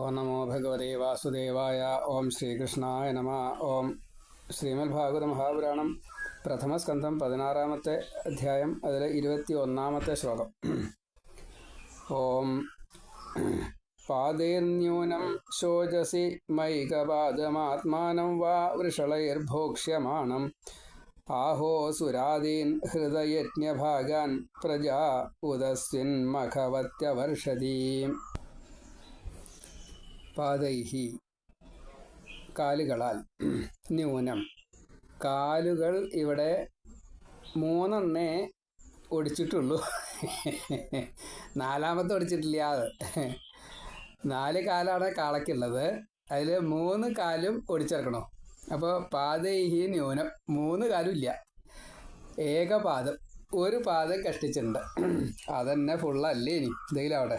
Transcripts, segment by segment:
ഓം നമോ ഭഗവതേ വാസുദേവായ ഓം ശ്രീകൃഷ്ണായ നമ ഓം ശ്രീമൽ ഭാഗവത മഹാപുരാണം പ്രഥമസ്കന്ധം പതിനാറാമത്തെ അധ്യായം അതിൽ ഇരുപത്തി ഒന്നാമത്തെ ശ്ലോകം. ഓം പാതേർന്യൂനം ശോചസി മൈകപാദമാത്മാനം വാ വൃഷളൈർഭോക്ഷ്യമാണം. ആഹോ സുരാദീൻ ഹൃദയജ്ഞഭാഗാൻ പ്രജാ ഉദസ്വിന്മഖവത്യവർഷതീം പാതൈഹി. കാലുകളാൽ ന്യൂനം. കാലുകൾ ഇവിടെ മൂന്നെണ്ണേ ഒടിച്ചിട്ടുള്ളൂ. നാലാമത്തെ ഒടിച്ചിട്ടില്ല. അത് നാല് കാലാണ് കാളയ്ക്കുള്ളത്. അതിൽ മൂന്ന് കാലും ഒടിച്ചിറക്കണോ. അപ്പോൾ പാതൈഹി ന്യൂനം. മൂന്ന് കാലും ഇല്ല. ഏകപാദം ഒരു പാദം കഷ്ടിച്ചിട്ടുണ്ട്. അതന്നെ ഫുള്ളല്ലേ ഇനി? എന്തെങ്കിലും അവിടെ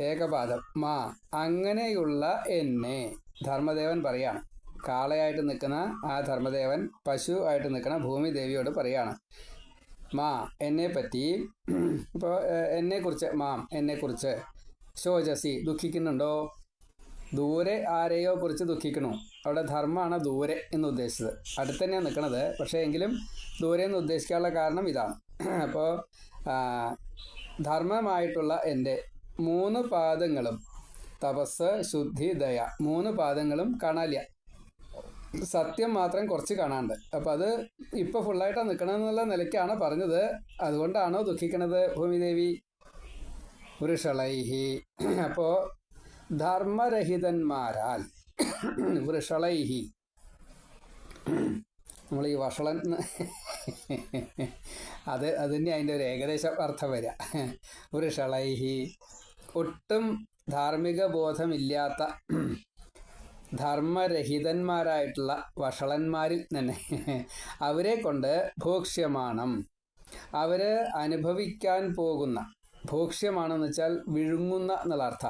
ഏകപാദം മാ. അങ്ങനെയുള്ള എന്നെ. ധർമ്മദേവൻ പറയാണ്. കാളയായിട്ട് നിൽക്കുന്ന ആ ധർമ്മദേവൻ പശു ആയിട്ട് നിൽക്കുന്ന ഭൂമി ദേവിയോട് പറയാണ്. മാ എന്നെ പറ്റി ഇപ്പോൾ എന്നെക്കുറിച്ച് മാം എന്നെക്കുറിച്ച് ശോചസി ദുഃഖിക്കുന്നുണ്ടോ? ദൂരെ ആരെയോ കുറിച്ച് ദുഃഖിക്കണു അവിടെ ധർമ്മമാണ് ദൂരെ എന്ന് ഉദ്ദേശിച്ചത്. അടുത്ത് തന്നെയാണ് നിൽക്കുന്നത് പക്ഷേ എങ്കിലും ദൂരെ എന്ന് ഉദ്ദേശിക്കാനുള്ള കാരണം ഇതാണ്. അപ്പോൾ ധർമ്മമായിട്ടുള്ള എന്റെ മൂന്ന് പാദങ്ങളും. തപസ് ശുദ്ധി ദയ. മൂന്ന് പാദങ്ങളും കാണാല്ല സത്യം മാത്രം കുറച്ച് കാണാണ്ട്. അപ്പം അത് ഇപ്പോൾ ഫുള്ളായിട്ടാണ് നിൽക്കണമെന്നുള്ള നിലയ്ക്കാണ് പറഞ്ഞത്. അതുകൊണ്ടാണോ ദുഃഖിക്കണത് ഭൂമിദേവി? വൃഷളൈഹി. അപ്പോൾ ധർമ്മരഹിതന്മാരാൽ വൃഷളൈഹി. നമ്മൾ ഈ വഷളൻ അത് അതിന് അതിന്റെ ഒരു ഏകദേശം അർത്ഥം വരിക വൃഷളൈഹി. ഒട്ടും ധാർമ്മിക ബോധമില്ലാത്ത ധർമ്മരഹിതന്മാരായിട്ടുള്ള വഷളന്മാരിൽ തന്നെ അവരെ കൊണ്ട് ഭോക്ഷ്യമാണം. അവർ അനുഭവിക്കാൻ പോകുന്ന ഭോക്ഷ്യമാണെന്ന് വെച്ചാൽ വിഴുങ്ങുന്ന എന്നുള്ള അർത്ഥ.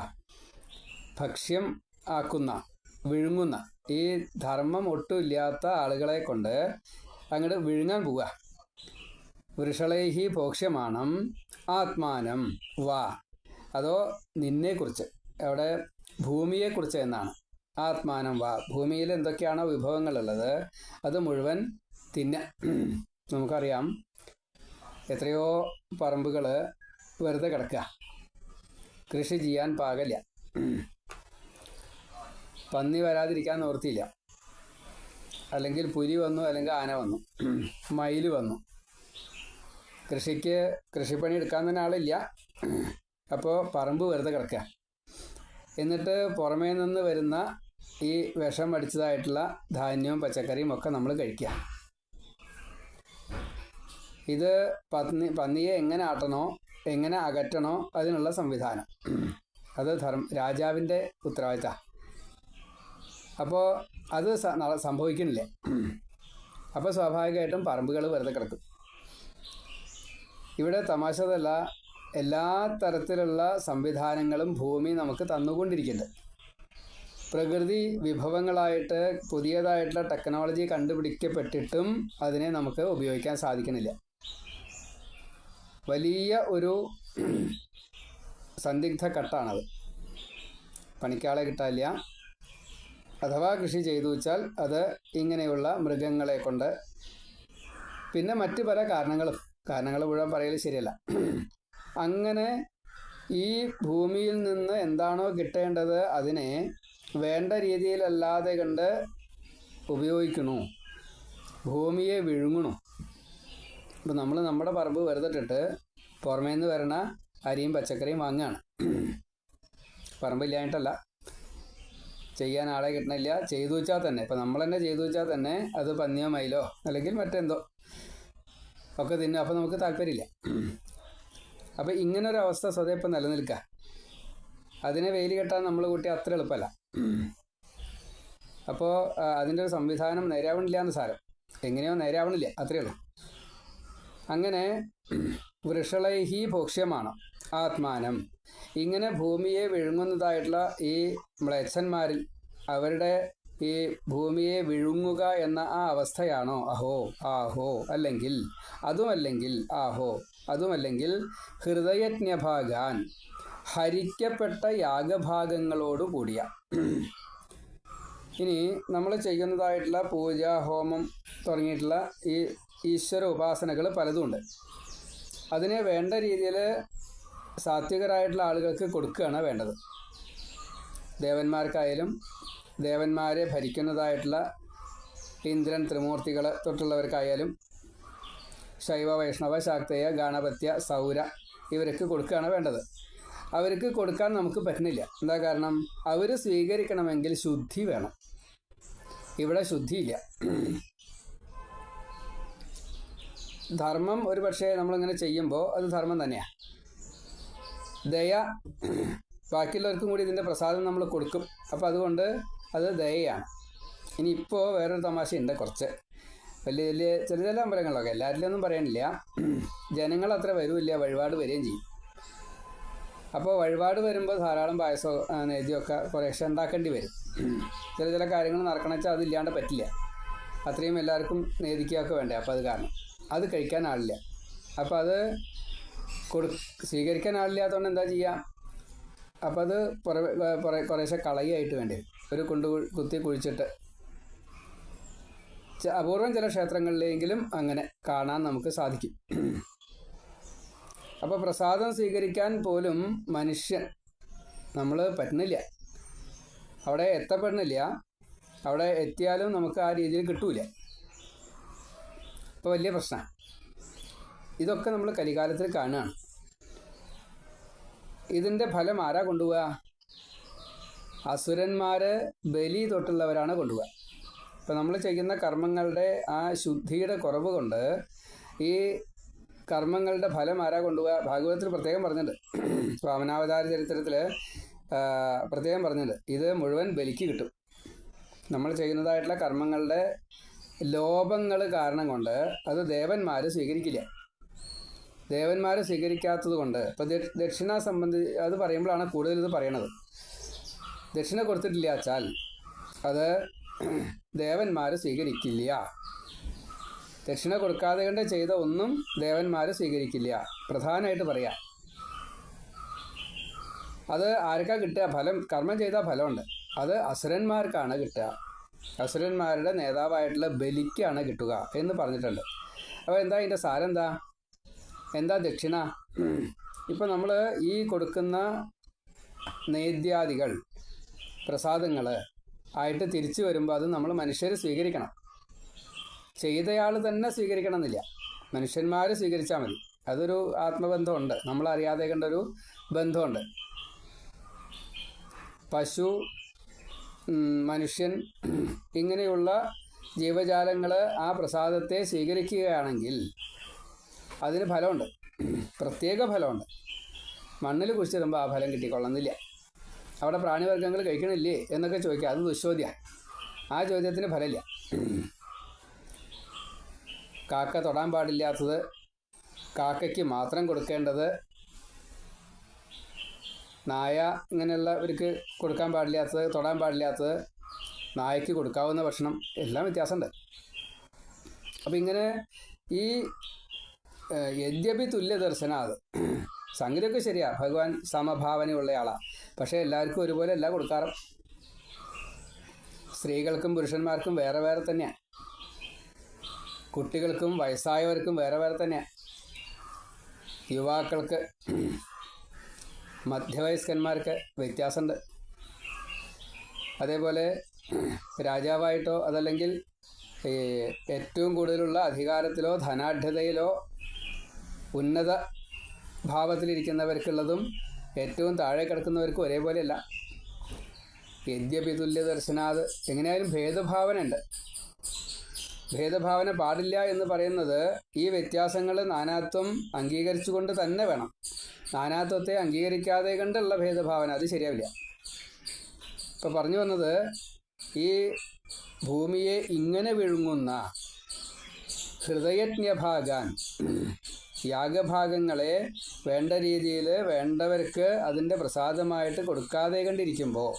ഭക്ഷ്യം ആക്കുന്ന വിഴുങ്ങുന്ന ഈ ധർമ്മം ഒട്ടുമില്ലാത്ത ആളുകളെ കൊണ്ട് അങ്ങോട്ട് വിഴുങ്ങാൻ പോവുക. വൃഷളൈഹി ഭോക്ഷ്യമാണം ആത്മാനം വാ. അതോ നിന്നെക്കുറിച്ച് അവിടെ ഭൂമിയെക്കുറിച്ച് എന്നാണ്. ആത്മാനം വാ. ഭൂമിയിൽ എന്തൊക്കെയാണോ വിഭവങ്ങളുള്ളത് അത് മുഴുവൻ തിന്ന നമുക്കറിയാം. എത്രയോ പറമ്പുകൾ വെറുതെ കിടക്കുക. കൃഷി ചെയ്യാൻ പാകല്ല. പന്നി വരാതിരിക്കാൻ നിവൃത്തിയില്ല. അല്ലെങ്കിൽ പുലി വന്നു അല്ലെങ്കിൽ ആന വന്നു മയിൽ വന്നു. കൃഷിക്ക് കൃഷിപ്പണി എടുക്കാൻ തന്നെ ആളില്ല. അപ്പോൾ പറമ്പ് വെറുതെ കിടക്കുക എന്നിട്ട് പുറമേ നിന്ന് വരുന്ന ഈ വിഷം അടിച്ചതായിട്ടുള്ള ധാന്യവും പച്ചക്കറിയും ഒക്കെ നമ്മൾ കഴിക്കുക ഇത് പന്നി പന്നിയെ എങ്ങനെ ആട്ടണോ എങ്ങനെ അകറ്റണോ അതിനുള്ള സംവിധാനം. അത് ധർമ്മ രാജാവിന്റെ ഉത്തരവാദിത്ത. അപ്പോൾ അത് സംഭവിക്കുന്നില്ലേ? അപ്പോൾ സ്വാഭാവികമായിട്ടും പറമ്പുകൾ വെറുതെ കിടക്കും. ഇവിടെ തമാശതല്ല എല്ലാ തരത്തിലുള്ള സംവിധാനങ്ങളും ഭൂമി നമുക്ക് തന്നുകൊണ്ടിരിക്കുന്നുണ്ട് പ്രകൃതി വിഭവങ്ങളായിട്ട് പുതിയതായിട്ടുള്ള ടെക്നോളജി കണ്ടുപിടിക്കപ്പെട്ടിട്ടും അതിനെ നമുക്ക് ഉപയോഗിക്കാൻ സാധിക്കുന്നില്ല. വലിയ ഒരു സന്ദിഗ്ധ കട്ടാണത് പണിക്കാളെ കിട്ടാനില്ല. അഥവാ കൃഷി ചെയ്തു വെച്ചാൽ അത് ഇങ്ങനെയുള്ള മൃഗങ്ങളെ കൊണ്ട് പിന്നെ മറ്റു പല കാരണങ്ങളും. കാരണങ്ങൾ മുഴുവൻ പറയൽ ശരിയല്ല. അങ്ങനെ ഈ ഭൂമിയിൽ നിന്ന് എന്താണോ കിട്ടേണ്ടത് അതിനെ വേണ്ട രീതിയിലല്ലാതെ കണ്ട് ഉപയോഗിക്കണു ഭൂമിയെ വിഴുങ്ങണു ഇപ്പം നമ്മൾ നമ്മുടെ പറമ്പ് വെറുതെ ഇട്ടിട്ട് പുറമേ നിന്ന് വരണ അരിയും പച്ചക്കറിയും വാങ്ങുകയാണ് പറമ്പില്ലായിട്ടല്ല ചെയ്യാൻ ആളെ കിട്ടണില്ല. ചെയ്തു വെച്ചാൽ തന്നെ. ഇപ്പം നമ്മൾ തന്നെ ചെയ്തു വെച്ചാൽ തന്നെ അത് പന്നിയോ മയിലോ അല്ലെങ്കിൽ മറ്റെന്തോ ഒക്കെ തിന്നും. അപ്പം നമുക്ക് താല്പര്യമില്ല. അപ്പോൾ സ്വതേ ഇപ്പം നിലനിൽക്കുക അതിനെ വെയിൽ കെട്ടാൻ നമ്മൾ കൂട്ടി അത്ര എളുപ്പമല്ല. അപ്പോൾ അതിന്റെ ഒരു സംവിധാനം നേരാവണില്ല എന്ന് സാരം. എങ്ങനെയോ നേരാവണില്ല അത്രയേ ഉള്ളൂ. അങ്ങനെ വൃഷളൈഹി ഭോക്ഷ്യമാണ് ആത്മാനം. ഇങ്ങനെ ഭൂമിയെ വിഴുങ്ങുന്നതായിട്ടുള്ള ഈ നമ്മളെ മ്ലേച്ഛന്മാരിൽ അവരുടെ ഈ ഭൂമിയെ വിഴുങ്ങുക എന്ന ആ അവസ്ഥയാണോ? അഹോ ആഹോ അല്ലെങ്കിൽ അതുമല്ലെങ്കിൽ ആഹോ അതുമല്ലെങ്കിൽ ഹൃദയജ്ഞഭാഗാൻ ഹരിക്കപ്പെട്ട യാഗഭാഗങ്ങളോട് കൂടിയ. ഇനി നമ്മൾ ചെയ്യുന്നതായിട്ടുള്ള പൂജ ഹോമം തുടങ്ങിയിട്ടുള്ള ഈ ഈശ്വര ഉപാസനകൾ പലതുമുണ്ട് അതിനെ വേണ്ട രീതിയിൽ സാത്വികരായിട്ടുള്ള ആളുകൾക്ക് കൊടുക്കുകയാണ് വേണ്ടത്. ദേവന്മാർക്കായാലും ദേവന്മാരെ ഭരിക്കുന്നതായിട്ടുള്ള ഇന്ദ്രൻ ത്രിമൂർത്തികൾ തൊട്ടുള്ളവർക്കായാലും ശൈവ വൈഷ്ണവ ശാക്തേയ ഗാണപത്യ സൗര ഇവർക്ക് കൊടുക്കുകയാണ് വേണ്ടത്. അവർക്ക് കൊടുക്കാൻ നമുക്ക് പറ്റുന്നില്ല എന്താ കാരണം? അവർ സ്വീകരിക്കണമെങ്കിൽ ശുദ്ധി വേണം. ഇവിടെ ശുദ്ധിയില്ല. ധർമ്മം ഒരു പക്ഷേ നമ്മളിങ്ങനെ ചെയ്യുമ്പോൾ അത് ധർമ്മം തന്നെയാണ് ദയ ബാക്കിയുള്ളവർക്കും കൂടി ഇതിന്റെ പ്രസാദം നമ്മൾ കൊടുക്കും. അപ്പോൾ അതുകൊണ്ട് അത് ദയയാണ് ഇനി ഇപ്പോൾ വേറൊരു തമാശയുണ്ട് കുറച്ച്. വലിയ വലിയ ചെറിയ ചില അമ്പലങ്ങളിലൊക്കെ. എല്ലാവരിലൊന്നും പറയണില്ല ജനങ്ങൾ അത്ര വരുമില്ല വഴിപാട് വരികയും ചെയ്യും. അപ്പോൾ വഴിപാട് വരുമ്പോൾ ധാരാളം പായസോ നേദ്യമൊക്കെ കുറേശ്ശെ ഉണ്ടാക്കേണ്ടി വരും. ചില ചില കാര്യങ്ങൾ നടക്കണം വെച്ചാൽ അതില്ലാണ്ട് പറ്റില്ല. അത്രയും എല്ലാവർക്കും നേദിക്കുകയൊക്കെ വേണ്ടേ. അപ്പോൾ അത് കാരണം. അത് കഴിക്കാൻ ആളില്ല. അപ്പോൾ അത് കൊടു സ്വീകരിക്കാൻ ആളില്ലാത്തതുകൊണ്ട് എന്താ ചെയ്യുക അപ്പോൾ അത് പുറ- കുറേശ്ശെ കളയായിട്ട് വേണ്ടി വരും. ഒരു കൊണ്ട് കുത്തി കുഴിച്ചിട്ട്. അപൂർവം ചില ക്ഷേത്രങ്ങളിലെങ്കിലും അങ്ങനെ കാണാൻ നമുക്ക് സാധിക്കും. അപ്പോൾ പ്രസാദം സ്വീകരിക്കാൻ പോലും മനുഷ്യൻ നമ്മൾ പറ്റുന്നില്ല അവിടെ എത്തപ്പെടുന്നില്ല അവിടെ എത്തിയാലും നമുക്ക് ആ രീതിയിൽ കിട്ടൂല. അപ്പോൾ വലിയ പ്രശ്നമാണ് ഇതൊക്കെ നമ്മൾ കലികാലത്തിൽ കാണുകയാണ്. ഇതിന്റെ ഫലം ആരാ കൊണ്ടുപോവുക? അസുരന്മാർ ബലി തൊട്ടുള്ളവരാണ് കൊണ്ടുപോകുക അപ്പം നമ്മൾ ചെയ്യുന്ന കർമ്മങ്ങളുടെ ആ ശുദ്ധിയുടെ കുറവ് കൊണ്ട് ഈ കർമ്മങ്ങളുടെ ഫലം ആരാ കൊണ്ടുപോകുക ഭാഗവതത്തിൽ പ്രത്യേകം പറഞ്ഞിട്ടുണ്ട്. വാമനാവതാര ചരിത്രത്തിൽ പ്രത്യേകം പറഞ്ഞിട്ടുണ്ട്. ഇത് മുഴുവൻ ബലിക്ക് കിട്ടും. നമ്മൾ ചെയ്യുന്നതായിട്ടുള്ള കർമ്മങ്ങളുടെ ലോപങ്ങൾ കാരണം കൊണ്ട് അത് ദേവന്മാർ സ്വീകരിക്കില്ല. ദേവന്മാർ സ്വീകരിക്കാത്തത് കൊണ്ട് ഇപ്പോൾ ദക്ഷിണ സംബന്ധി അത് പറയുമ്പോഴാണ് കൂടുതൽ ഇത് പറയണത്. ദക്ഷിണ കൊടുത്തിട്ടില്ല വെച്ചാൽ അത് ദേവന്മാർ സ്വീകരിക്കില്ല. ദക്ഷിണ കൊടുക്കാതെ കണ്ട് ചെയ്ത ഒന്നും ദേവന്മാർ സ്വീകരിക്കില്ല. പ്രധാനമായിട്ട് പറയാം. അത് ആർക്കാ കിട്ടുക? ഫലം കർമ്മം ചെയ്ത ഫലമുണ്ട്. അത് അസുരന്മാർക്കാണ് കിട്ടുക. അസുരന്മാരുടെ നേതാവായിട്ടുള്ള ബലിക്കാണ് കിട്ടുക എന്ന് പറഞ്ഞിട്ടുണ്ട്. അപ്പോൾ എന്താ ഇതിന്റെ സാരം എന്താ എന്താ ദക്ഷിണ? ഇപ്പം നമ്മൾ ഈ കൊടുക്കുന്ന നേദ്യാദികൾ പ്രസാദങ്ങൾ ആയിട്ട് തിരിച്ചു വരുമ്പോൾ അത് നമ്മൾ മനുഷ്യർ സ്വീകരിക്കണം. ചെയ്തയാൾ തന്നെ സ്വീകരിക്കണം എന്നില്ല മനുഷ്യന്മാർ സ്വീകരിച്ചാൽ മതി. അതൊരു ആത്മബന്ധമുണ്ട്. നമ്മൾ അറിയാതെ കണ്ടൊരു ബന്ധമുണ്ട്. പശു മനുഷ്യൻ ഇങ്ങനെയുള്ള ജീവജാലങ്ങൾ ആ പ്രസാദത്തെ സ്വീകരിക്കുകയാണെങ്കിൽ അതിന് ഫലമുണ്ട്. പ്രത്യേക ഫലമുണ്ട്. മണ്ണിൽ കുഴിച്ചിടുമ്പോൾ ആ ഫലം കിട്ടിക്കൊള്ളുന്നില്ല. അവിടെ പ്രാണിവർഗങ്ങൾ കഴിക്കണില്ലേ എന്നൊക്കെ ചോദിക്കുക. അത് ദുശ്ചോദ്യമാണ് ആ ചോദ്യത്തിന് ഫലമില്ല. കാക്ക തൊടാൻ പാടില്ലാത്തത് കാക്കയ്ക്ക് മാത്രം കൊടുക്കേണ്ടത് നായ ഇങ്ങനെയുള്ളവർക്ക് കൊടുക്കാൻ പാടില്ലാത്തത് തൊടാൻ പാടില്ലാത്തത് നായയ്ക്ക് കൊടുക്കാവുന്ന ഭക്ഷണം. എല്ലാം വ്യത്യാസമുണ്ട്. അപ്പം ഇങ്ങനെ ഈ യദ്യപി തുല്യ ദർശനാത് സംഗതിയൊക്കെ ശരിയാ. ഭഗവാൻ സമഭാവനയുള്ള ആളാണ് പക്ഷേ എല്ലാവർക്കും ഒരുപോലെ അല്ല കൊടുക്കാറ്. സ്ത്രീകൾക്കും പുരുഷന്മാർക്കും വേറെ വേറെ തന്നെയാണ് കുട്ടികൾക്കും വയസ്സായവർക്കും വേറെ വേറെ തന്നെയാണ് യുവാക്കൾക്ക് മധ്യവയസ്കന്മാർക്ക് വ്യത്യാസമുണ്ട്. അതേപോലെ രാജാവായിട്ടോ അതല്ലെങ്കിൽ ഏറ്റവും കൂടുതലുള്ള അധികാരത്തിലോ ധനാഢ്യതയിലോ ഉന്നത ഭാവത്തിലിരിക്കുന്നവർക്കുള്ളതും ഏറ്റവും താഴെ കിടക്കുന്നവർക്കും ഒരേപോലെയല്ല. യദ്യപി തുല്യ ദർശനാത് എങ്ങനെയായാലും ഭേദഭാവന ഉണ്ട് ഭേദഭാവന പാടില്ല എന്ന് പറയുന്നത് ഈ വ്യത്യാസങ്ങൾ നാനാത്വം അംഗീകരിച്ചുകൊണ്ട് തന്നെ വേണം. നാനാത്വത്തെ അംഗീകരിക്കാതെ കണ്ടുള്ള ഭേദഭാവന അത് ശരിയാവില്ല. ഇപ്പൊ പറഞ്ഞു വന്നത് ഈ ഭൂമിയെ ഇങ്ങനെ വിഴുങ്ങുന്ന ഹൃദയജ്ഞഭാഗാൻ യാഗഭാഗങ്ങളെ വേണ്ട രീതിയിൽ വേണ്ടവർക്ക് അതിന്റെ പ്രസാദമായിട്ട് കൊടുക്കാതെ കണ്ടിരിക്കുമ്പോൾ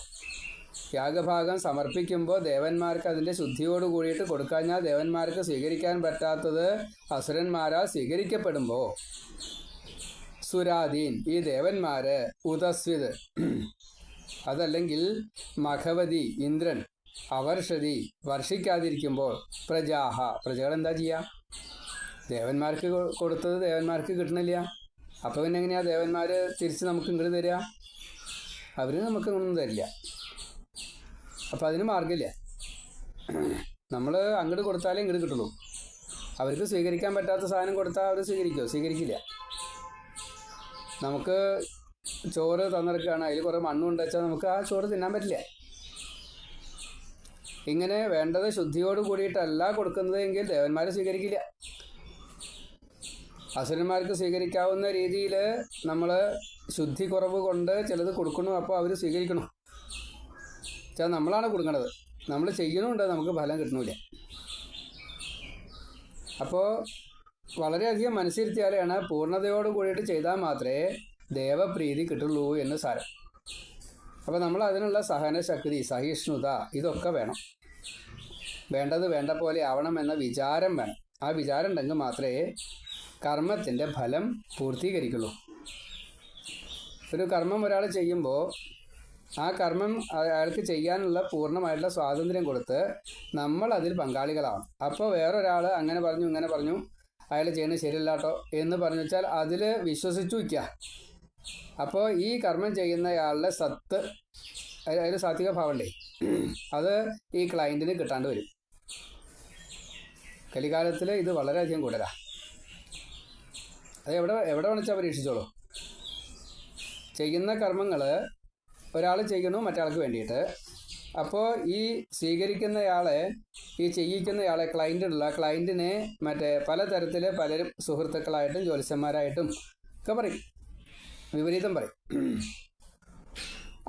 യാഗഭാഗം സമർപ്പിക്കുമ്പോൾ ദേവന്മാർക്ക് അതിന്റെ ശുദ്ധിയോട് കൂടിയിട്ട് കൊടുക്കാഞ്ഞാൽ ദേവന്മാർക്ക് സ്വീകരിക്കാൻ പറ്റാത്തത് അസുരന്മാരാൽ സ്വീകരിക്കപ്പെടുമ്പോൾ സുരാദീൻ ഈ ദേവന്മാര് ഉദസ്വിത് അതല്ലെങ്കിൽ മഖവതി ഇന്ദ്രൻ അവർഷതി വർഷിക്കാതിരിക്കുമ്പോൾ പ്രജാഹ. പ്രജകൾ എന്താ ചെയ്യുക ദേവന്മാർക്ക് കൊടുത്തത് ദേവന്മാർക്ക് കിട്ടണില്ല. അപ്പോൾ പിന്നെ എങ്ങനെയാ? ദേവന്മാർ തിരിച്ച് നമുക്ക് ഇങ്ങോട്ട് തരിക അവർ നമുക്ക് ഒന്നും തരില്ല. അപ്പോൾ അതിന് മാർഗമില്ല നമ്മൾ അങ്ങോട്ട് കൊടുത്താലേ ഇങ്ങോട്ട് കിട്ടുള്ളൂ. അവർക്ക് സ്വീകരിക്കാൻ പറ്റാത്ത സാധനം കൊടുത്താൽ അവർ സ്വീകരിക്കുമോ സ്വീകരിക്കില്ല. നമുക്ക് ചോറ് തന്നിറക്കുകയാണ് അതിൽ കുറേ മണ്ണ് വെച്ചാൽ നമുക്ക് ആ ചോറ് തിന്നാൻ പറ്റില്ല. ഇങ്ങനെ വേണ്ടത് ശുദ്ധിയോട് കൂടിയിട്ടല്ല കൊടുക്കുന്നത് എങ്കിൽ ദേവന്മാർ സ്വീകരിക്കില്ല. അസുരന്മാർക്ക് സ്വീകരിക്കാവുന്ന രീതിയിൽ നമ്മൾ ശുദ്ധി കുറവ് കൊണ്ട് ചിലത് കൊടുക്കണു അപ്പോൾ അവർ സ്വീകരിക്കണം. ചില നമ്മളാണ് കൊടുക്കണത്. നമ്മൾ ചെയ്യണമുണ്ട് നമുക്ക് ഫലം കിട്ടണില്ല. അപ്പോൾ വളരെയധികം മനസ്സിരുത്തിയാലാണ് പൂർണതയോട് കൂടിയിട്ട് ചെയ്താൽ മാത്രമേ ദേവപ്രീതി കിട്ടുള്ളൂ എന്ന് സാരം. അപ്പോൾ നമ്മൾ അതിനുള്ള സഹനശക്തി സഹിഷ്ണുത ഇതൊക്കെ വേണം. വേണ്ടത് വേണ്ട പോലെ ആവണം എന്ന വിചാരം വേണം. ആ വിചാരം ഉണ്ടെങ്കിൽ മാത്രമേ കർമ്മത്തിന്റെ ഫലം പൂർത്തീകരിക്കുള്ളൂ ഒരു കർമ്മം ഒരാൾ ചെയ്യുമ്പോൾ ആ കർമ്മം അയാൾക്ക് ചെയ്യാനുള്ള പൂർണമായിട്ടുള്ള സ്വാതന്ത്ര്യം കൊടുത്ത് നമ്മൾ അതിൽ പങ്കാളികളാവും അപ്പോൾ വേറൊരാൾ അങ്ങനെ പറഞ്ഞു ഇങ്ങനെ പറഞ്ഞു അയാൾ ചെയ്യുന്നത് ശരിയല്ലാട്ടോ എന്ന് പറഞ്ഞു വെച്ചാൽ അതിൽ വിശ്വസിച്ചു വയ്ക്കുക അപ്പോൾ ഈ കർമ്മം ചെയ്യുന്നയാളുടെ സത്ത് അതിൽ സാത്വിക ഭാവമുണ്ടേ അത് ഈ ക്ലയന്റിന് കിട്ടാണ്ട് വരും. കലികാലത്തിൽ ഇത് വളരെയധികം കൂടുതലാണ്. അത് എവിടെ എവിടെ വേണിച്ചാൽ പരീക്ഷിച്ചോളൂ. ചെയ്യുന്ന കർമ്മങ്ങൾ ഒരാൾ ചെയ്യുന്നു മറ്റാൾക്ക് വേണ്ടിയിട്ട്. അപ്പോൾ ഈ സ്വീകരിക്കുന്നയാളെ ഈ ചെയ്യിക്കുന്നയാളെ ക്ലയന്റുള്ള ക്ലയന്റിനെ മറ്റേ പലതരത്തിൽ പലരും സുഹൃത്തുക്കളായിട്ടും ജോലിസന്മാരായിട്ടും ഒക്കെ പറയും. വിപരീതം പറയും.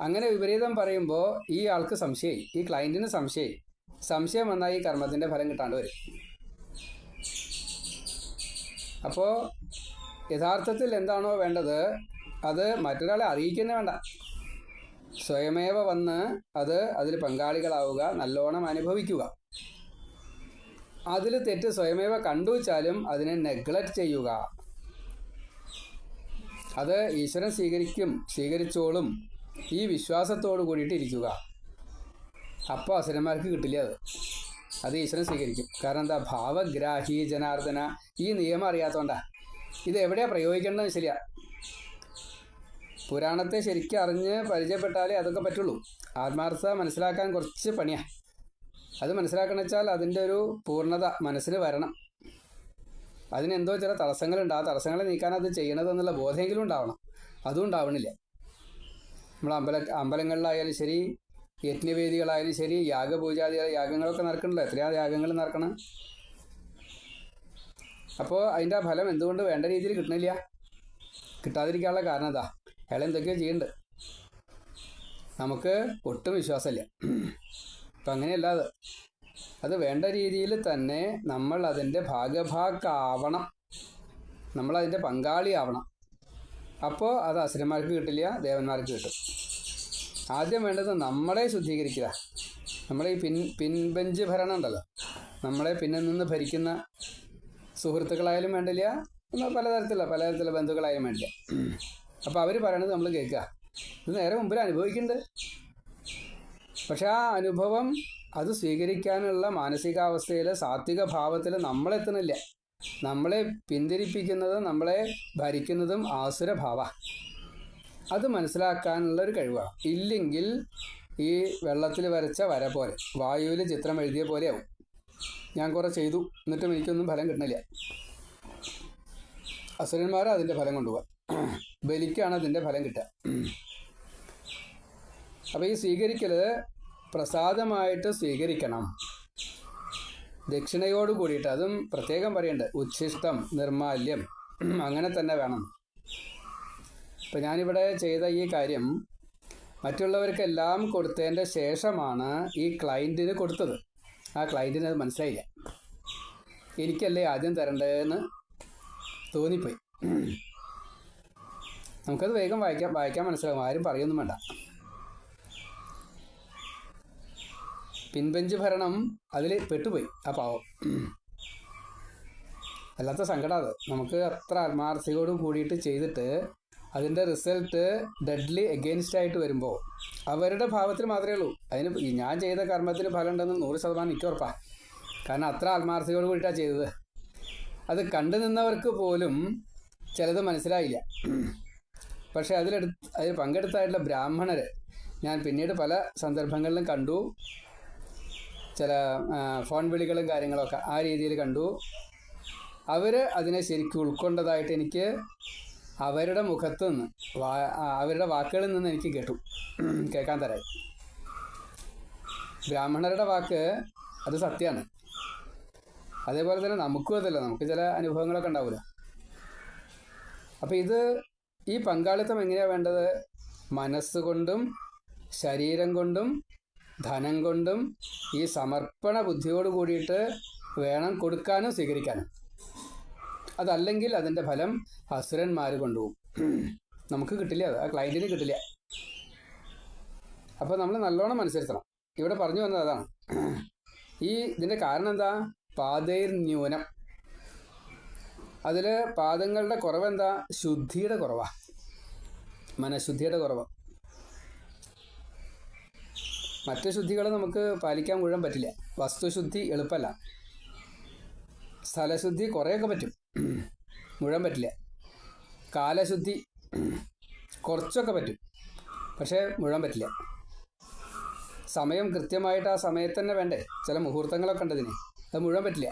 അങ്ങനെ വിപരീതം പറയുമ്പോൾ ഈ ആൾക്ക് സംശയമായി ഈ ക്ലയന്റിന് സംശയമായി സംശയം വന്നാൽ ഈ കർമ്മത്തിന്റെ ഫലം കിട്ടാണ്ട് വരും. അപ്പോൾ യഥാർത്ഥത്തിൽ എന്താണോ വേണ്ടത് അത് മറ്റൊരാളെ അറിയിക്കുന്നേ വേണ്ട. സ്വയമേവ വന്ന് അത് അതിൽ പങ്കാളികളാവുക നല്ലോണം അനുഭവിക്കുക. അതിൽ തെറ്റ് സ്വയമേവ കണ്ടുവച്ചാലും അതിനെ നെഗ്ലക്റ്റ് ചെയ്യുക. അത് ഈശ്വരൻ സ്വീകരിക്കും സ്വീകരിച്ചോളും. ഈ വിശ്വാസത്തോട് കൂടിയിട്ട് ഇരിക്കുക. അപ്പോൾ അസുരന്മാർക്ക് കിട്ടില്ല അത്. അത് ഈശ്വരൻ സ്വീകരിക്കും. കാരണം എന്താ? ഭാവഗ്രാഹി ജനാർദ്ദന. ഈ നിയമം അറിയാത്തതുകൊണ്ടാ ഇത് എവിടെയാ പ്രയോഗിക്കേണ്ടത് ശരിയാ പുരാണത്തെ ശരിക്കും അറിഞ്ഞ് പരിചയപ്പെട്ടാലേ അതൊക്കെ പറ്റുള്ളൂ. ആത്മാർത്ഥത മനസ്സിലാക്കാൻ കുറച്ച് പണിയാ. അത് മനസ്സിലാക്കണം വെച്ചാൽ അതിന്റെ ഒരു പൂർണത മനസ്സിൽ വരണം. അതിനെന്തോ ചില തടസ്സങ്ങളുണ്ട്. ആ തടസ്സങ്ങളെ നീക്കാൻ അത് ചെയ്യണത് എന്നുള്ള ബോധമെങ്കിലും ഉണ്ടാവണം. അതും ഉണ്ടാവണില്ല. നമ്മൾ അമ്പല അമ്പലങ്ങളിലായാലും ശരി യജ്ഞവേദികളായാലും ശരി യാഗപൂജാതി യാഗങ്ങളൊക്കെ നടക്കണല്ലോ. എത്രയാ യാഗങ്ങൾ നടക്കണം? അപ്പോൾ അതിന്റെ ഫലം എന്തുകൊണ്ട് വേണ്ട രീതിയിൽ കിട്ടണില്ല? കിട്ടാതിരിക്കാനുള്ള കാരണം എന്താ? അയാൾ എന്തൊക്കെയോ ചെയ്യുന്നുണ്ട്. നമുക്ക് ഒട്ടും വിശ്വാസമില്ല. അപ്പം അങ്ങനെയല്ല അത്. അത് വേണ്ട രീതിയിൽ തന്നെ നമ്മൾ അതിന്റെ ഭാഗഭാക്കാവണം. നമ്മൾ അതിന്റെ പങ്കാളിയാവണം. അപ്പോൾ അത് അസുരന്മാർക്ക് കിട്ടില്ല ദേവന്മാർക്ക് കിട്ടും. ആദ്യം വേണ്ടത് നമ്മളെ ശുദ്ധീകരിക്കുക. നമ്മളെ ഈ പിൻ പിൻബെഞ്ച് ഭരണം ഉണ്ടല്ലോ. നമ്മളെ പിന്നിൽ നിന്ന് ഭരിക്കുന്ന സുഹൃത്തുക്കളായാലും വേണ്ടില്ല എന്നാൽ പലതരത്തിലുള്ള പലതരത്തിലുള്ള ബന്ധുക്കളായാലും വേണ്ടില്ല. അപ്പോൾ അവർ പറയണത് നമ്മൾ കേൾക്കുക ഇത് നേരെ മുമ്പിൽ അനുഭവിക്കുന്നുണ്ട് പക്ഷെ ആ അനുഭവം അത് സ്വീകരിക്കാനുള്ള മാനസികാവസ്ഥയിൽ സാത്വിക ഭാവത്തിൽ നമ്മളെത്തുന്നില്ല. നമ്മളെ പിന്തിരിപ്പിക്കുന്നതും നമ്മളെ ഭരിക്കുന്നതും ആസുരഭാവ. അത് മനസ്സിലാക്കാനുള്ള ഒരു കഴിവാണ് ഇല്ലെങ്കിൽ ഈ വെള്ളത്തിൽ വരച്ച വര പോലെ വായുവിൽ ചിത്രം എഴുതിയ പോലെയാവും ഞാൻ കുറേ ചെയ്തു. എന്നിട്ടും എനിക്കൊന്നും ഫലം കിട്ടണില്ല. അസുരന്മാർ അതിന്റെ ഫലം കൊണ്ടുപോകാം ബലിക്കാണ് അതിന്റെ ഫലം കിട്ടുക. അപ്പോൾ ഈ സ്വീകരിക്കൽ പ്രസാദമായിട്ട് സ്വീകരിക്കണം. ദക്ഷിണയോട് കൂടിയിട്ട് അതും പ്രത്യേകം പറയേണ്ടത് ഉച്ഛിഷ്ടം നിർമാല്യം അങ്ങനെ തന്നെ വേണം. ഇപ്പം ഞാനിവിടെ ചെയ്ത ഈ കാര്യം മറ്റുള്ളവർക്കെല്ലാം കൊടുത്തതിന്റെ ശേഷമാണ് ഈ ക്ലയന്റിന് കൊടുത്തത്. ആ ക്ലയന്റിന് അത് മനസ്സിലായില്ല. എനിക്കല്ലേ ആദ്യം തരേണ്ടതെന്ന് തോന്നിപ്പോയി. നമുക്കത് വേഗം വായിക്കാം. വായിക്കാൻ മനസ്സിലാകും ആരും പറയൊന്നും വേണ്ട. പിൻബെഞ്ച് ഭരണം അതിൽ പെട്ടുപോയി. ആ പാവം. അല്ലാത്ത സങ്കടം അത്. നമുക്ക് അത്ര ആത്മാർത്ഥതയോട് കൂടിയിട്ട് ചെയ്തിട്ട് അതിന്റെ റിസൾട്ട് ഡെഡ്ലി എഗെയിൻസ്റ്റ് ആയിട്ട് വരുമ്പോൾ അവരുടെ ഭാവത്തിൽ മാത്രമേ ഉള്ളൂ. അതിന് ഞാൻ ചെയ്ത കർമ്മത്തിന് ഫലം ഉണ്ടെന്ന് നൂറ് ശതമാനം എനിക്ക് ഉറപ്പാണ് കാരണം അത്ര ആത്മാർത്ഥതയോട് കൂടിയിട്ടാണ് ചെയ്തത്. അത് കണ്ടു നിന്നവർക്ക് പോലും ചിലത് മനസ്സിലായില്ല. പക്ഷേ അതിലെടുത്ത് അതിൽ പങ്കെടുത്തായിട്ടുള്ള ബ്രാഹ്മണർ ഞാൻ പിന്നീട് പല സന്ദർഭങ്ങളിലും കണ്ടു. ചില ഫോൺ വിളികളും കാര്യങ്ങളൊക്കെ ആ രീതിയിൽ കണ്ടു. അവർ അതിനെ ശരിക്കും ഉൾക്കൊണ്ടതായിട്ട് എനിക്ക് അവരുടെ മുഖത്തു നിന്ന് അവരുടെ വാക്കുകളിൽ നിന്ന് എനിക്ക് കേട്ടു. കേൾക്കാൻ തരായി ബ്രാഹ്മണരുടെ വാക്ക് അത് സത്യമാണ്. അതേപോലെ തന്നെ നമുക്കും അതല്ല നമുക്ക് ചില അനുഭവങ്ങളൊക്കെ ഉണ്ടാവില്ല അപ്പം ഇത് ഈ പങ്കാളിത്തം എങ്ങനെയാണ് വേണ്ടത്? മനസ്സുകൊണ്ടും ശരീരം കൊണ്ടും ധനം കൊണ്ടും ഈ സമർപ്പണ ബുദ്ധിയോട് കൂടിയിട്ട് വേണം കൊടുക്കാനും സ്വീകരിക്കാനും. അതല്ലെങ്കിൽ അതിന്റെ ഫലം അസുരന്മാർ കൊണ്ടുപോകും. നമുക്ക് കിട്ടില്ല അത് ആ ക്ലയന്റിന് കിട്ടില്ല. അപ്പോൾ നമ്മൾ നല്ലോണം മനസ്സിലാക്കണം ഇവിടെ പറഞ്ഞു വന്നത് അതാണ്. ഈ ഇതിന്റെ കാരണം എന്താ? പാതയിൽ ന്യൂനം. അതിൽ പാദങ്ങളുടെ കുറവെന്താ ശുദ്ധിയുടെ കുറവാ. മനഃശുദ്ധിയുടെ കുറവ്. മറ്റു ശുദ്ധികൾ നമുക്ക് പാലിക്കാൻ മുഴുവൻ പറ്റില്ല. വസ്തുശുദ്ധി എളുപ്പമല്ല സ്ഥലശുദ്ധി കുറേയൊക്കെ പറ്റും. മുഴുവൻ പറ്റില്ല. കാലശുദ്ധി കുറച്ചൊക്കെ പറ്റും. പക്ഷേ മുഴുവൻ പറ്റില്ല. സമയം കൃത്യമായിട്ട് ആ സമയത്ത് തന്നെ വേണ്ടേ? ചില മുഹൂർത്തങ്ങളൊക്കെ ഉണ്ട് ഇതിന് അത് മുഴുവൻ പറ്റില്ല.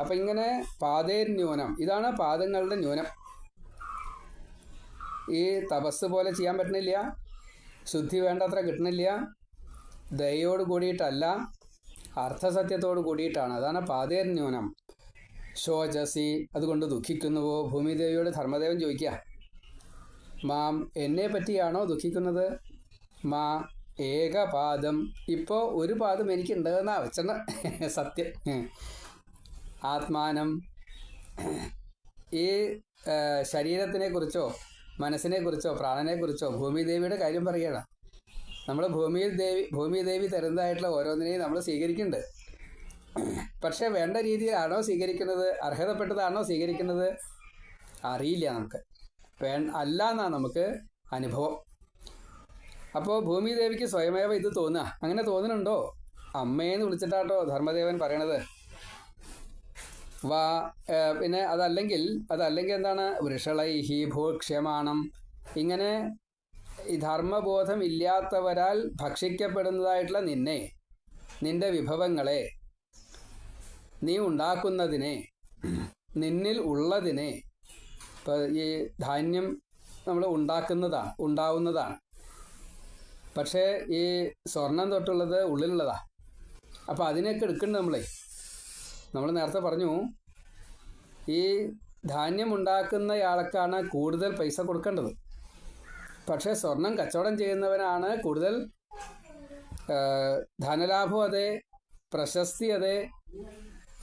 അപ്പം ഇങ്ങനെ പാതേർ ന്യൂനം. ഇതാണ് പാദങ്ങളുടെ ന്യൂനം. ഈ തപസ് പോലെ ചെയ്യാൻ പറ്റണില്ല. ശുദ്ധി വേണ്ടത്ര കിട്ടണില്ല. ദയോട് കൂടിയിട്ടല്ല അർത്ഥസത്യത്തോട് കൂടിയിട്ടാണ്. അതാണ് പാതേർ ന്യൂനം. ശോചസി അതുകൊണ്ട് ദുഃഖിക്കുന്നുവോ? ഭൂമിദേവിയോട് ധർമ്മദേവൻ ചോദിക്കുക. മാം എന്നെ പറ്റിയാണോ ദുഃഖിക്കുന്നത്? മാ ഏകപാദം. ഇപ്പോൾ ഒരു പാദം എനിക്കുണ്ടെന്നാ വെച്ചെന്ന്. സത്യം. ആത്മാനം. ഈ ശരീരത്തിനെക്കുറിച്ചോ മനസ്സിനെക്കുറിച്ചോ പ്രാണനെക്കുറിച്ചോ ഭൂമിദേവിയുടെ കാര്യം പറയുകയാണ് നമ്മൾ ഭൂമിയിൽ ദേവി ഭൂമിദേവി തരുന്നതായിട്ടുള്ള ഓരോന്നിനെയും നമ്മൾ സ്വീകരിക്കുന്നുണ്ട്. പക്ഷേ വേണ്ട രീതിയിലാണോ സ്വീകരിക്കുന്നത്? അർഹതപ്പെട്ടതാണോ സ്വീകരിക്കുന്നത്? അറിയില്ല നമുക്ക്. വേ അല്ല എന്നാണ് നമുക്ക് അനുഭവം. അപ്പോൾ ഭൂമിദേവിക്ക് സ്വയമേവ ഇത് തോന്നുക അങ്ങനെ തോന്നുന്നുണ്ടോ? അമ്മയെന്ന് വിളിച്ചിട്ടാട്ടോ ധർമ്മദേവൻ പറയണത്. വാ പിന്നെ അതല്ലെങ്കിൽ അതല്ലെങ്കിൽ എന്താണ്? വൃഷളൈഹി ഭൂക്ഷ്യമാണം ഇങ്ങനെ ഈ ധർമ്മബോധം ഇല്ലാത്തവരാൽ ഭക്ഷിക്കപ്പെടുന്നതായിട്ടുള്ള നിന്നെ നിന്റെ വിഭവങ്ങളെ. നീ ഉണ്ടാക്കുന്നതിനെ നിന്നിൽ ഉള്ളതിനെ ഇപ്പോൾ ഈ ധാന്യം നമ്മൾ ഉണ്ടാക്കുന്നതാണ് ഉണ്ടാവുന്നതാണ്. പക്ഷേ ഈ സ്വർണം തൊട്ടുള്ളത് ഉള്ളിലുള്ളതാ. അപ്പോൾ അതിനെയൊക്കെ എടുക്കുന്നുണ്ട് നമ്മളെ. നമ്മൾ നേരത്തെ പറഞ്ഞു ഈ ധാന്യം ഉണ്ടാക്കുന്നയാൾക്കാണ് കൂടുതൽ പൈസ കൊടുക്കേണ്ടത്. പക്ഷേ സ്വർണം കച്ചവടം ചെയ്യുന്നവനാണ് കൂടുതൽ ധനലാഭം അതെ പ്രശസ്തി അതെ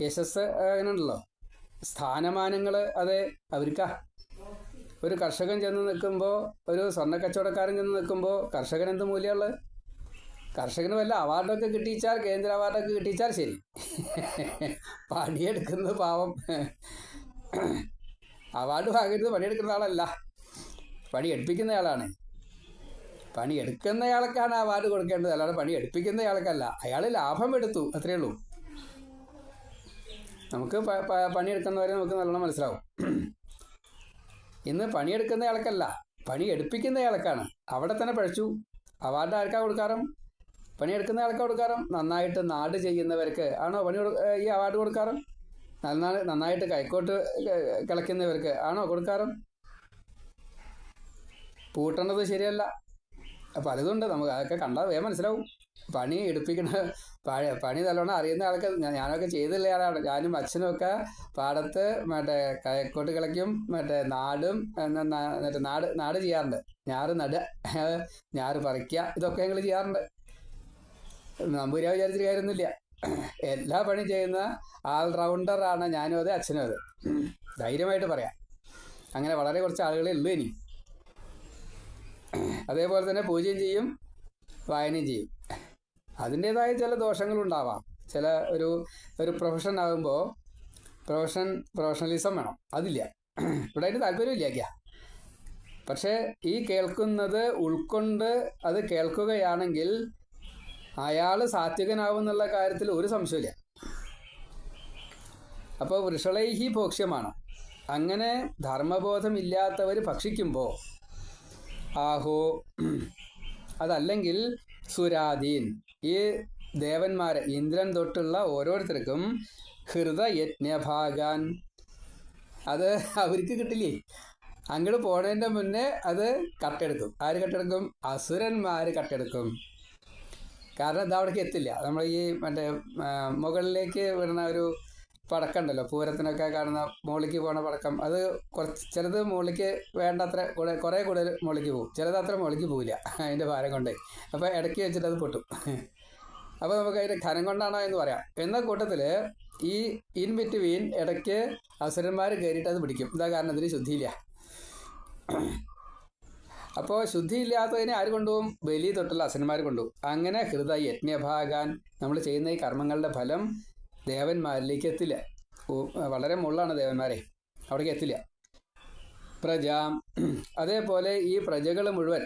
യശസ് അങ്ങനെ ഉണ്ടല്ലോ സ്ഥാനമാനങ്ങൾ അതെ അവർക്കാ. ഒരു കർഷകൻ ചെന്ന് നിൽക്കുമ്പോൾ ഒരു സ്വർണ കച്ചവടക്കാരൻ ചെന്ന് നിൽക്കുമ്പോൾ കർഷകൻ എന്ത് മൂല്യമുള്ളത്? കർഷകന് വല്ല അവാർഡൊക്കെ കിട്ടിച്ചാൽ കേന്ദ്ര അവാർഡൊക്കെ കിട്ടിച്ചാൽ ശരി. പണിയെടുക്കുന്നത് പാവം. അവാർഡ് വാങ്ങരുത് പണിയെടുക്കുന്ന ആളല്ല. പണി എടുപ്പിക്കുന്നയാളാണ് പണി എടുക്കുന്നയാൾക്കാണ് അവാർഡ് കൊടുക്കേണ്ടത് അല്ലാതെ പണി എടുപ്പിക്കുന്നയാൾക്കല്ല അയാൾ ലാഭം എടുത്തു അത്രയേ ഉള്ളൂ. നമുക്ക് പണിയെടുക്കുന്നവരെ നമുക്ക് നല്ലോണം മനസ്സിലാവും. ഇന്ന് പണിയെടുക്കുന്നയാൾക്കല്ല പണി എടുപ്പിക്കുന്നയാൾക്കാണ്. അവിടെ തന്നെ പഴച്ചു. അവാർഡ് ആർക്കാ കൊടുക്കാറും? പണിയെടുക്കുന്ന ആൾക്കാ കൊടുക്കാറും? നന്നായിട്ട് നാട് ചെയ്യുന്നവർക്ക് ആണോ പണി ഈ അവാർഡ് കൊടുക്കാറും? നന്നായി നന്നായിട്ട് കൈക്കോട്ട് കിളയ്ക്കുന്നവർക്ക് ആണോ കൊടുക്കാറും? പൂട്ടേണ്ടത് ശരിയല്ല. അപ്പം അതുകൊണ്ട് നമുക്ക് അതൊക്കെ കണ്ടാൽ വേഗം മനസ്സിലാവും. പണി എടുപ്പിക്കണ പണി നല്ലോണം അറിയുന്ന ആൾക്ക് ഞാനൊക്കെ ചെയ്തില്ല ആളാണ്. ഞാനും അച്ഛനും ഒക്കെ പാടത്ത് മറ്റേ കയക്കോട്ട് കിളയ്ക്കും മറ്റേ നാടും മറ്റേ നാട് നാട് ചെയ്യാറുണ്ട്. ഞാറ് നട ഞാറ് പറിക്കുക ഇതൊക്കെ ഞങ്ങൾ ചെയ്യാറുണ്ട്. നമ്പൂരിയാ വിചാരിച്ചിട്ട് കാര്യമൊന്നുമില്ല എല്ലാ പണി ചെയ്യുന്ന ആൾറൗണ്ടറാണ് ഞാനും അത് അച്ഛനും അത്. ധൈര്യമായിട്ട് പറയാം. അങ്ങനെ വളരെ കുറച്ച് ആളുകളെ ഉള്ളൂ ഇനി. അതേപോലെ തന്നെ പൂജയും ചെയ്യും വായനയും ചെയ്യും. അതിന്റേതായ ചില ദോഷങ്ങളുണ്ടാവാം. ചില ഒരു ഒരു പ്രൊഫഷൻ ആകുമ്പോൾ പ്രൊഫഷൻ പ്രൊഫഷണലിസം വേണം. അതില്ല. ഇവിടെ അതിന് താല്പര്യമില്ല പക്ഷേ ഈ കേൾക്കുന്നത് ഉൾക്കൊണ്ട് അത് കേൾക്കുകയാണെങ്കിൽ അയാൾ സാത്വികനാവും എന്നുള്ള കാര്യത്തിൽ ഒരു സംശയമില്ല അപ്പോൾ വൃഷളൈഹി ഭോക്ഷ്യമാണ്. അങ്ങനെ ധർമ്മബോധമില്ലാത്തവർ ഭക്ഷിക്കുമ്പോൾ ആഹോ അതല്ലെങ്കിൽ സുരാദീൻ ഈ ദേവന്മാരെ ഇന്ദ്രൻ തൊട്ടുള്ള ഓരോരുത്തർക്കും ഹൃദയജ്ഞഭാഗാൻ. അത് അവർക്ക് കിട്ടില്ലേ? അങ്ങോട്ട് പോണതിന്റെ മുന്നേ അത് കട്ടെടുക്കും. ആര് കട്ടെടുക്കും? അസുരന്മാർ കട്ടെടുക്കും. കാരണം ഇത് അവിടേക്ക് എത്തില്ല. നമ്മൾ ഈ മറ്റേ മുകളിലേക്ക് വരുന്ന ഒരു പടക്കം ഉണ്ടല്ലോ പൂരത്തിനൊക്കെ കാണുന്ന മുകളിലേക്ക് പോണ പടക്കം. അത് കുറച്ച് ചിലത് മുകളിലേക്ക് വേണ്ടത്ര കൂടെ കുറേ കൂടുതൽ മുകളിലേക്ക് പോകും ചിലത് അത്ര മുകളിലേക്ക് പോകില്ല അതിന്റെ ഭാരം കൊണ്ട്. അപ്പോൾ ഇടയ്ക്ക് വെച്ചിട്ട് അത് പൊട്ടും. അപ്പോൾ നമുക്ക് അതിന്റെ ഖനം കൊണ്ടാണോ എന്ന് പറയാം. എന്ന കൂട്ടത്തിൽ ഈ ഇൻ ബിറ്റ്വീൻ ഇടയ്ക്ക് അസുരന്മാർ കയറിയിട്ട് അത് പിടിക്കും. ഇതാ കാരണം ഇതിന് ശുദ്ധിയില്ല. അപ്പോൾ ശുദ്ധിയില്ലാത്തതിനെ ആര് കൊണ്ടുപോകും? ബലി തൊട്ടുള്ള അസുരന്മാർ കൊണ്ടുപോകും. അങ്ങനെ ഹൃദയ യജ്ഞഭാഗാൻ നമ്മൾ ചെയ്യുന്ന ഈ കർമ്മങ്ങളുടെ ഫലം ദേവന്മാരിലേക്ക് എത്തില്ല. വളരെ മുള്ളാണ് ദേവന്മാരെ. അവിടേക്ക് എത്തില്ല. പ്രജ അതേപോലെ ഈ പ്രജകൾ മുഴുവൻ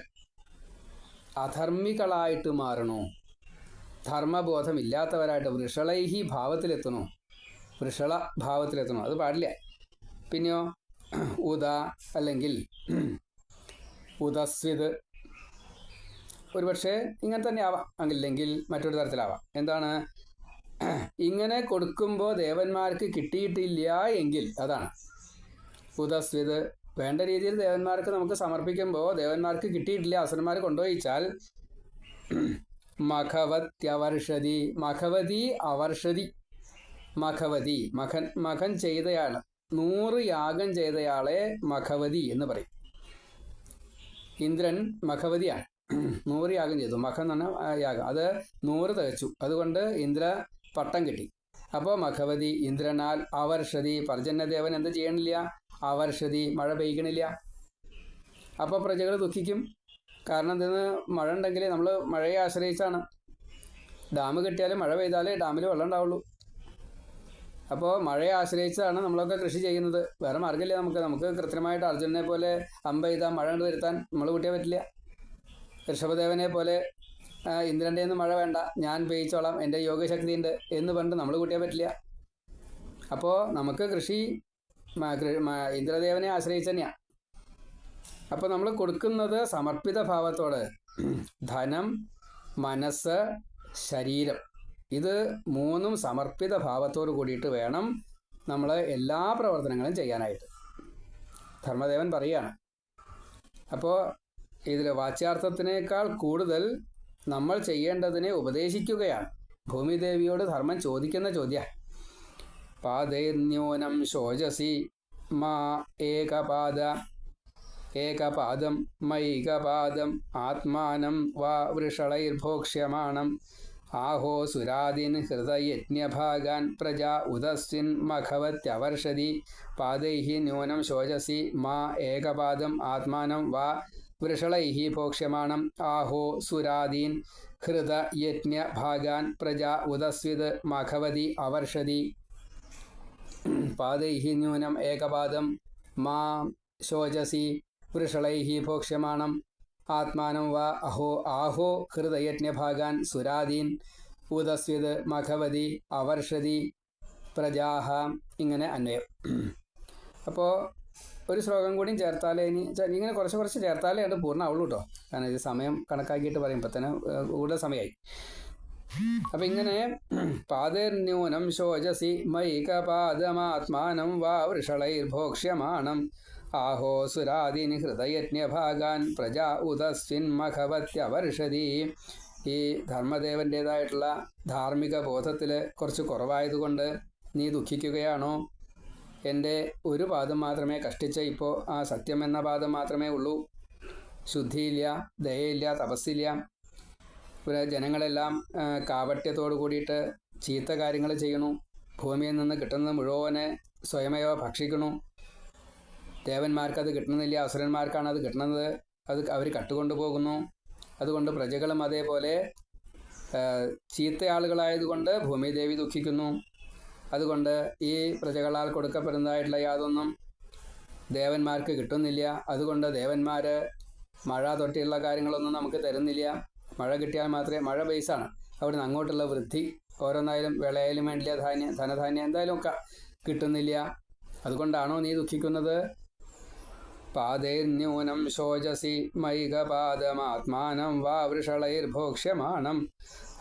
അധർമ്മികളായിട്ട് മാറണു. ധർമ്മബോധമില്ലാത്തവരായിട്ട് വൃഷളൈഹി ഭാവത്തിലെത്തണു വൃഷള ഭാവത്തിലെത്തണു അത് പാടില്ല. പിന്നെയോ ഉദ അല്ലെങ്കിൽ ഉദസ്വിത്. ഒരുപക്ഷെ ഇങ്ങനെ തന്നെ ആവാം. അല്ലെങ്കിൽ മറ്റൊരു തരത്തിലാവാം. എന്താണ്? ഇങ്ങനെ കൊടുക്കുമ്പോൾ ദേവന്മാർക്ക് കിട്ടിയിട്ടില്ല എങ്കിൽ അതാണ്. ഉദസ്വിത് വേണ്ട രീതിയിൽ ദേവന്മാർക്ക് നമുക്ക് സമർപ്പിക്കുമ്പോൾ ദേവന്മാർക്ക് കിട്ടിയിട്ടില്ല അസുരന്മാർ കൊണ്ടുപോയിച്ചാൽ മഖവത്യവർഷതി. മഖവതി അവർഷതി. മഖവതി. മഖൻ മഖൻ ചെയ്തയാൾ നൂറ് യാഗം ചെയ്തയാളെ മഖവതി എന്ന് പറയും. ഇന്ദ്രൻ മഖവതിയാണ്. നൂറ് യാഗം ചെയ്തു. മഖം എന്ന് യാഗം. അത് നൂറ് തികച്ചു. അതുകൊണ്ട് ഇന്ദ്ര പട്ടം കിട്ടി. അപ്പോൾ മഖവതി ഇന്ദ്രനാൽ അവർഷതി പർജന്യദേവൻ എന്ത് ചെയ്യണില്ല. അവർഷതി മഴ പെയ്യണില്ല. അപ്പോൾ പ്രജകൾ ദുഃഖിക്കും. കാരണം എന്തെന്ന്? മഴ ഉണ്ടെങ്കിൽ നമ്മൾ മഴയെ ആശ്രയിച്ചാണ്. ഡാം കിട്ടിയാലും മഴ പെയ്താലേ ഡാമിൽ വെള്ളം ഉണ്ടാവുള്ളൂ. അപ്പോൾ മഴയെ ആശ്രയിച്ചാണ് നമ്മളൊക്കെ കൃഷി ചെയ്യുന്നത്. വേറെ മാർഗമില്ല നമുക്ക്. നമുക്ക് കൃത്യമായിട്ട് അർജുനെ പോലെ അമ്പ ചെയ്താൽ മഴ കൊണ്ട് വരുത്താൻ നമ്മൾ കൂട്ടിയാൽ പറ്റില്ല. ഋഷഭദേവനെ പോലെ ഇന്ദ്രന്റെ ഒന്നും മഴ വേണ്ട. ഞാൻ പെയ്ച്ചോളാം എന്റെ യോഗശക്തി ഉണ്ട് എന്ന് പറഞ്ഞിട്ട് നമ്മൾ കൂട്ടിയാൽ പറ്റില്ല. അപ്പോൾ നമുക്ക് കൃഷി ഇന്ദ്രദേവനെ ആശ്രയിച്ച് തന്നെയാണ് അപ്പോൾ നമ്മൾ കൊടുക്കുന്നത് സമർപ്പിത ഭാവത്തോട്. ധനം മനസ്സ് ശരീരം. ഇത് മൂന്നും സമർപ്പിത ഭാവത്തോട് കൂടിയിട്ട് വേണം നമ്മൾ എല്ലാ പ്രവർത്തനങ്ങളും ചെയ്യാനായിട്ട്. ധർമ്മദേവൻ പറയുകയാണ് അപ്പോൾ ഇതിൽ വാച്യാർത്ഥത്തിനേക്കാൾ കൂടുതൽ നമ്മൾ ചെയ്യേണ്ടതിനെ ഉപദേശിക്കുകയാണ്. ഭൂമിദേവിയോട് ധർമ്മം ചോദിക്കുന്ന ചോദ്യ. പാതൈർന്യൂനം ശോചസി മാ ഏകപാദ ഏകപാദം മൈകപാദം ആത്മാനം വാ വൃഷളൈർഭോക്ഷ്യമാണം ആഹോ സുരാദിൻ ഹൃദയജ്ഞഭാഗാൻ പ്രജാ ഉദസ്വിൻ മഖവത്യവർഷതി പാദൈഹി ന്യൂനം ശോചസി മാ ഏകപാദം ആത്മാനം വാ വൃഷളൈः പോക്ഷ്യമാണം. ആഹോ സുരാദീൻ. ഹൃദയജ്ഞഭാഗാൻ പ്രജ ഉദസ്വിത് മഖവതി അവർഷതി. പാദൈഹി ന്യൂനം ഏകപാദം. മാ ശോചസി. വൃഷളൈഹി പോക്ഷ്യമാണം. ആത്മാനം വാ അഹോ ആഹോ ഹൃദയജ്ഞഭാഗാൻ സുരാദീൻ. ഉദസ്വിത് മഖവതി അവർഷതി. പ്രജാഹ. ഇങ്ങനെ അന്വയം. അപ്പോൾ ഒരു ശ്ലോകം കൂടിയും ചേർത്താലേ ഇനി ഇങ്ങനെ കുറച്ച് കുറച്ച് ചേർത്താലേ അത് പൂർണമാവുള്ളൂ കേട്ടോ കാരണം ഇത് സമയം കണക്കാക്കിയിട്ട് പറയുമ്പോൾ തന്നെ കൂടുതൽ സമയമായി അപ്പം ഇങ്ങനെ പാതിർന്യൂനം ശോചസി മൈകപാദമാത്മാനം വാ വൃഷളൈർഭോക്ഷ്യമാണം. ആഹോ സുരാദീൻ ഹൃദയജ്ഞഭാഗാൻ പ്രജാ ഉദസ്വിൻ മഖവത്യവർഷതി ഈ ധർമ്മദേവന്റേതായിട്ടുള്ള ധാർമ്മിക ബോധത്തിൽ കുറച്ച് കുറവായതുകൊണ്ട് നീ ദുഃഖിക്കുകയാണോ? എന്റെ ഒരു പാദം മാത്രമേ കഷ്ടിച്ച ഇപ്പോൾ ആ സത്യം എന്ന പാദം മാത്രമേ ഉള്ളൂ. ശുദ്ധിയില്ല ദയയില്ല തപസ്സില്ല. ഇവിടെ ജനങ്ങളെല്ലാം കാപട്യത്തോടു കൂടിയിട്ട് ചീത്ത കാര്യങ്ങൾ ചെയ്യണു ഭൂമിയിൽ നിന്ന് കിട്ടുന്നത് മുഴുവനെ സ്വയമേവ ഭക്ഷിക്കണു ദേവന്മാർക്ക് അത് കിട്ടുന്നില്ല അസുരന്മാർക്കാണ് അത് കിട്ടുന്നത്. അത് അവർ കട്ടുകൊണ്ടു പോകുന്നു അതുകൊണ്ട് പ്രജകളും അതേപോലെ ചീത്ത ആളുകളായതുകൊണ്ട് ഭൂമിദേവി ദുഃഖിക്കുന്നു. അതുകൊണ്ട് ഈ പ്രജകളാൽ കൊടുക്കപ്പെടുന്നതായിട്ടുള്ള യാതൊന്നും ദേവന്മാർക്ക് കിട്ടുന്നില്ല. അതുകൊണ്ട് ദേവന്മാർ മഴ തൊട്ടിയുള്ള കാര്യങ്ങളൊന്നും നമുക്ക് തരുന്നില്ല. മഴ കിട്ടിയാൽ മാത്രമേ മഴ ബേസാണ് അവിടുന്ന് അങ്ങോട്ടുള്ള വൃദ്ധി ഓരോന്നായാലും വിളയായാലും വേണ്ടില്ല ധാന്യം ധനധാന്യം എന്തായാലും ഒക്കെ കിട്ടുന്നില്ല. അതുകൊണ്ടാണോ നീ ദുഃഖിക്കുന്നത്? പാതൈർന്യൂനം ശോചസി മൈകപാദമാത്മാനം വാ വൃഷളൈർഭോക്ഷ്യമാണം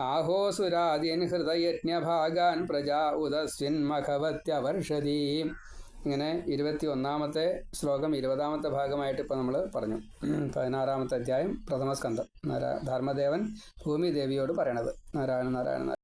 ആഹോസുരാദീൻ ഹൃദയജ്ഞഭാഗാൻ പ്രജാ ഉദസ്വിൻ മഖവത്യവർഷതി ഇങ്ങനെ ഇരുപത്തി ഒന്നാമത്തെ ശ്ലോകം ഇരുപതാമത്തെ ഭാഗമായിട്ട് ഇപ്പോൾ നമ്മൾ പറഞ്ഞു. പതിനാറാമത്തെ അധ്യായം പ്രഥമസ്കന്ധം നാരാ ധർമ്മദേവൻ ഭൂമിദേവിയോട് പറയണത്. നാരായണ നാരായണ.